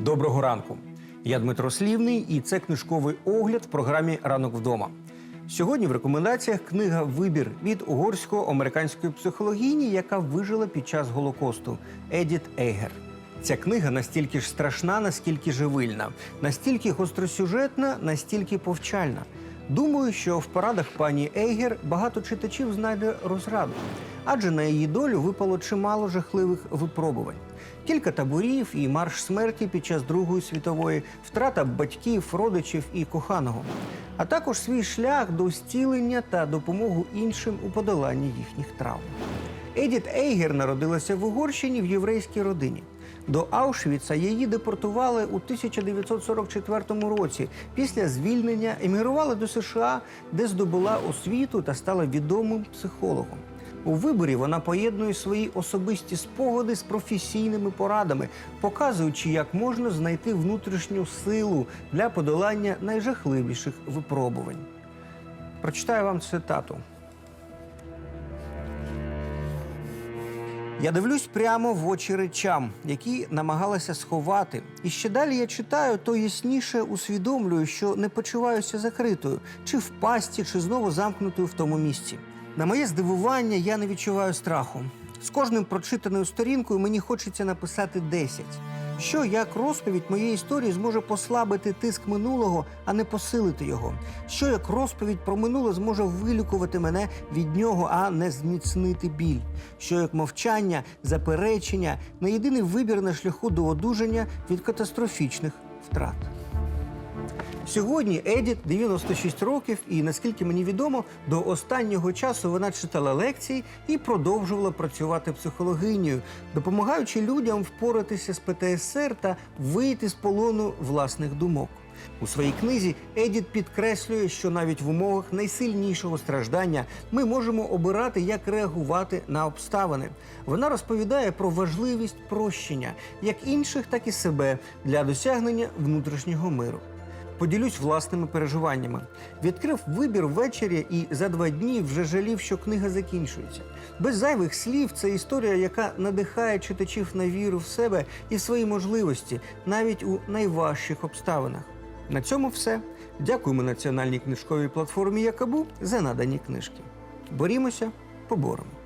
Доброго ранку. Я Дмитро Слівний, і це книжковий огляд в програмі Ранок вдома. Сьогодні в рекомендаціях книга Вибір від угорсько-американської психологині, яка вижила під час Голокосту Едіт Ейгер. Ця книга настільки ж страшна, наскільки живильна, настільки гостросюжетна, настільки повчальна. Думаю, що в порадах пані Ейгер багато читачів знайде розраду, адже на її долю випало чимало жахливих випробувань. Кілька таборів і марш смерті під час Другої світової, втрата батьків, родичів і коханого, а також свій шлях до зцілення та допомогу іншим у подоланні їхніх травм. Едіт Ейгер народилася в Угорщині в єврейській родині. До Аушвіца її депортували у 1944 році. Після звільнення емігрувала до США, де здобула освіту та стала відомим психологом. У виборі вона поєднує свої особисті спогади з професійними порадами, показуючи, як можна знайти внутрішню силу для подолання найжахливіших випробувань. Прочитаю вам цитату. Я дивлюсь прямо в очі речам, які намагалася сховати. І ще далі я читаю, то ясніше усвідомлюю, що не почуваюся закритою, чи в пасті, чи знову замкнутою в тому місці. На моє здивування я не відчуваю страху. З кожним прочитаною сторінкою мені хочеться написати 10. Що як розповідь моєї історії зможе послабити тиск минулого, а не посилити його? Що як розповідь про минуле зможе вилікувати мене від нього, а не зміцнити біль? Що як мовчання, заперечення не єдиний вибір на шляху до одужання від катастрофічних втрат? Сьогодні Едіт 96 років, і наскільки мені відомо, до останнього часу вона читала лекції і продовжувала працювати психологинею, допомагаючи людям впоратися з ПТСР та вийти з полону власних думок. У своїй книзі Едіт підкреслює, що навіть в умовах найсильнішого страждання ми можемо обирати, як реагувати на обставини. Вона розповідає про важливість прощення як інших, так і себе для досягнення внутрішнього миру. Поділюсь власними переживаннями. Відкрив вибір ввечері і за два дні вже жалів, що книга закінчується. Без зайвих слів це історія, яка надихає читачів на віру в себе і свої можливості, навіть у найважчих обставинах. На цьому все. Дякуємо національній книжковій платформі Якабу за надані книжки. Борімося, поборемо.